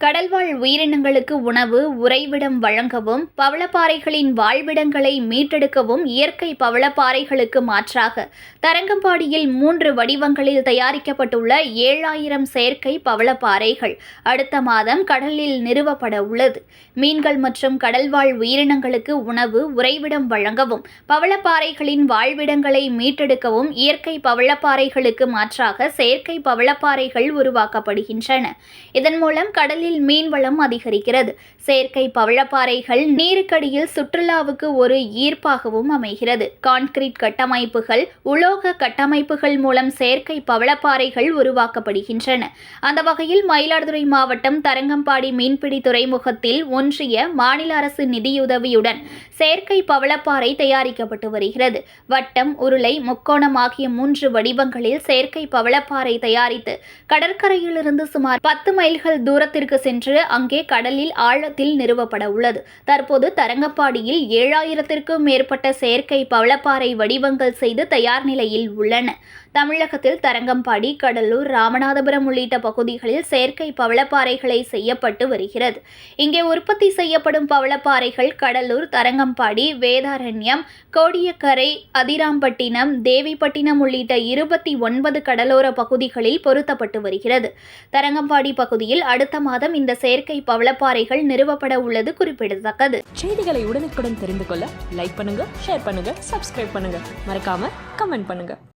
கடல்வாழ் உயிரினங்களுக்கு உணவு உறைவிடம் வழங்கவும் பவளப்பாறைகளின் வாழ்விடங்களை மீட்டெடுக்கவும் இயற்கை பவளப்பாறைகளுக்கு மாற்றாக தரங்கம்பாடியில் மூன்று வடிவங்களில் தயாரிக்கப்பட்டுள்ள ஏழாயிரம் செயற்கை பவளப்பாறைகள் அடுத்த மாதம் கடலில் நிறுவப்பட உள்ளது. மீன்கள் மற்றும் கடல்வாழ் உயிரினங்களுக்கு உணவு உறைவிடம் வழங்கவும் பவளப்பாறைகளின் வாழ்விடங்களை மீட்டெடுக்கவும் இயற்கை பவளப்பாறைகளுக்கு மாற்றாக செயற்கை பவளப்பாறைகள் உருவாக்கப்படுகின்றன. இதன் மூலம் கடலில் மீன்வளம் அதிகரிக்கிறது. செயற்கை பவளப்பாறைகள் நீருக்கடியில் சுற்றுலாவுக்கு ஒரு ஈர்ப்பாகவும் அமைகிறது. கான்கிரீட் கட்டமைப்புகள் உலோக கட்டமைப்புகள் மூலம் செயற்கை பவளப்பாறைகள் உருவாக்கப்படுகின்றன. அந்த வகையில் மயிலாடுதுறை மாவட்டம் தரங்கம்பாடி மீன்பிடி துறைமுகத்தில் ஒன்றிய மாநில அரசு நிதியுதவியுடன் செயற்கை பவளப்பாறை தயாரிக்கப்பட்டு வருகிறது. வட்டம் உருளை முக்கோணம் ஆகிய மூன்று வடிவங்களில் செயற்கை பவளப்பாறை தயாரித்து கடற்கரையிலிருந்து சுமார் பத்து மைல்கள் தூரத்திற்கு சென்று அங்கே கடலில் ஆழத்தில் நிறுவப்பட உள்ளது. தற்போது தரங்கம்பாடியில் ஏழாயிரத்திற்கும் மேற்பட்ட செயற்கை பவளப்பாறை வடிவங்கள் செய்து தயார் நிலையில் உள்ளன. தமிழகத்தில் தரங்கம்பாடி கடலூர் ராமநாதபுரம் உள்ளிட்ட பகுதிகளில் செயற்கை பவளப்பாறைகளை செய்யப்பட்டு வருகிறது. இங்கே உற்பத்தி செய்யப்படும் பவளப்பாறைகள் கடலூர் தரங்கம்பாடி வேதாரண்யம் கோடியக்கரை அதிராம்பட்டினம் தேவிப்பட்டினம் உள்ளிட்ட இருபத்தி ஒன்பது கடலோர பகுதிகளில் பொருத்தப்பட்டு வருகிறது. தரங்கம்பாடி பகுதியில் அடுத்த மாதம் இந்த செயற்கை பவளப்பாறைகள் நிறுவப்பட உள்ளது குறிப்பிடத்தக்கது. செய்திகளை உடனுக்குடன் தெரிந்து கொள்ள லைக் பண்ணுங்க ஷேர் பண்ணுங்க சப்ஸ்கிரைப் பண்ணுங்க. மறக்காம கமெண்ட் பண்ணுங்க.